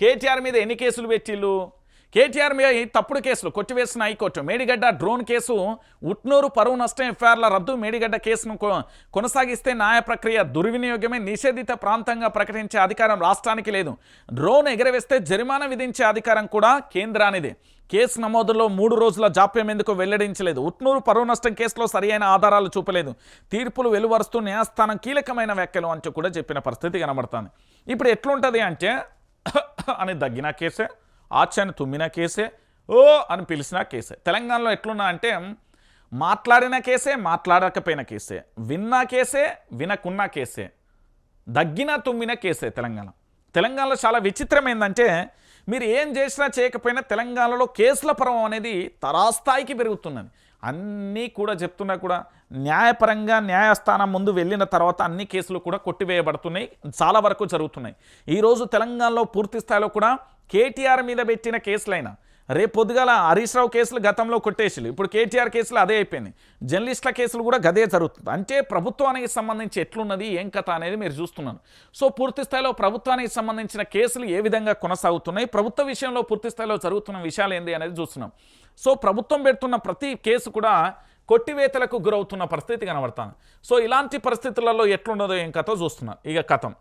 కేటీఆర్ మీద ఎన్ని కేసులు పెట్టిళ్ళు? కేటీఆర్ మీద తప్పుడు కేసులు కొట్టివేసిన high court. Medigadda drone case Utnoor పరువు నష్టం ఎఫ్ఐఆర్ల రద్దు మేడిగడ్డ కేసును కొ- కొనసాగిస్తే న్యాయ ప్రక్రియ దుర్వినియోగమే నిషేధిత ప్రాంతంగా ప్రకటించే అధికారం రాష్ట్రానికి లేదు. డ్రోన్ ఎగరవేస్తే జరిమానా విధించే అధికారం కూడా కేంద్రానిదే. కేసు నమోదులో మూడు రోజుల జాప్యం ఎందుకు వెల్లడించలేదు? ఉట్నూరు పరువు నష్టం కేసులో సరియైన ఆధారాలు చూపలేదు. తీర్పులు వెలువరుస్తూ న్యాయస్థానం కీలకమైన వ్యాఖ్యలు అంటూ కూడా చెప్పిన పరిస్థితి కనబడుతుంది. ఇప్పుడు ఎట్లుంటుంది అంటే అని దగ్గిన కేసే ఆచార్య తుమ్మిన కేసే ఓ అని పిలిచిన కేసే. తెలంగాణలో ఎట్లున్నా అంటే మాట్లాడిన కేసే మాట్లాడకపోయిన కేసే. విన్నా కేసే వినకున్న కేసే. దగ్గిన తుమ్మిన కేసే తెలంగాణ. తెలంగాణలో చాలా విచిత్రం ఏంటంటే మీరు ఏం చేసినా చేయకపోయినా తెలంగాణలో కేసుల పరమం అనేది తరాస్థాయికి పెరుగుతున్నది. అన్నీ కూడా చెప్తున్నా కూడా న్యాయపరంగా న్యాయస్థానం ముందు వెళ్ళిన తర్వాత అన్ని కేసులు కూడా కొట్టివేయబడుతున్నాయి. చాలా వరకు జరుగుతున్నాయి. ఈరోజు తెలంగాణలో పూర్తి స్థాయిలో కూడా కేటీఆర్ మీద పెట్టిన కేసులైనా రేపు పొద్దుగాల హరీష్ రావు కేసులు గతంలో కొట్టేసిలు ఇప్పుడు కేటీఆర్ కేసులు అదే అయిపోయింది జర్నలిస్టుల కేసులు కూడా గదే జరుగుతుంది. అంటే ప్రభుత్వానికి సంబంధించి ఎట్లున్నది ఏం కథ అనేది మీరు చూస్తున్నారు. సో పూర్తి స్థాయిలో ప్రభుత్వానికి సంబంధించిన కేసులు ఏ విధంగా కొనసాగుతున్నాయి ప్రభుత్వ విషయంలో పూర్తి స్థాయిలో జరుగుతున్న విషయాలు ఏంది అనేది చూస్తున్నాం. సో ప్రభుత్వం పెడుతున్న ప్రతి కేసు కూడా కొట్టివేతలకు గురవుతున్న పరిస్థితి కనబడుతుంది. సో ఇలాంటి పరిస్థితులలో ఎట్లున్నదో ఏం కథో చూస్తున్నాం ఇక కథం.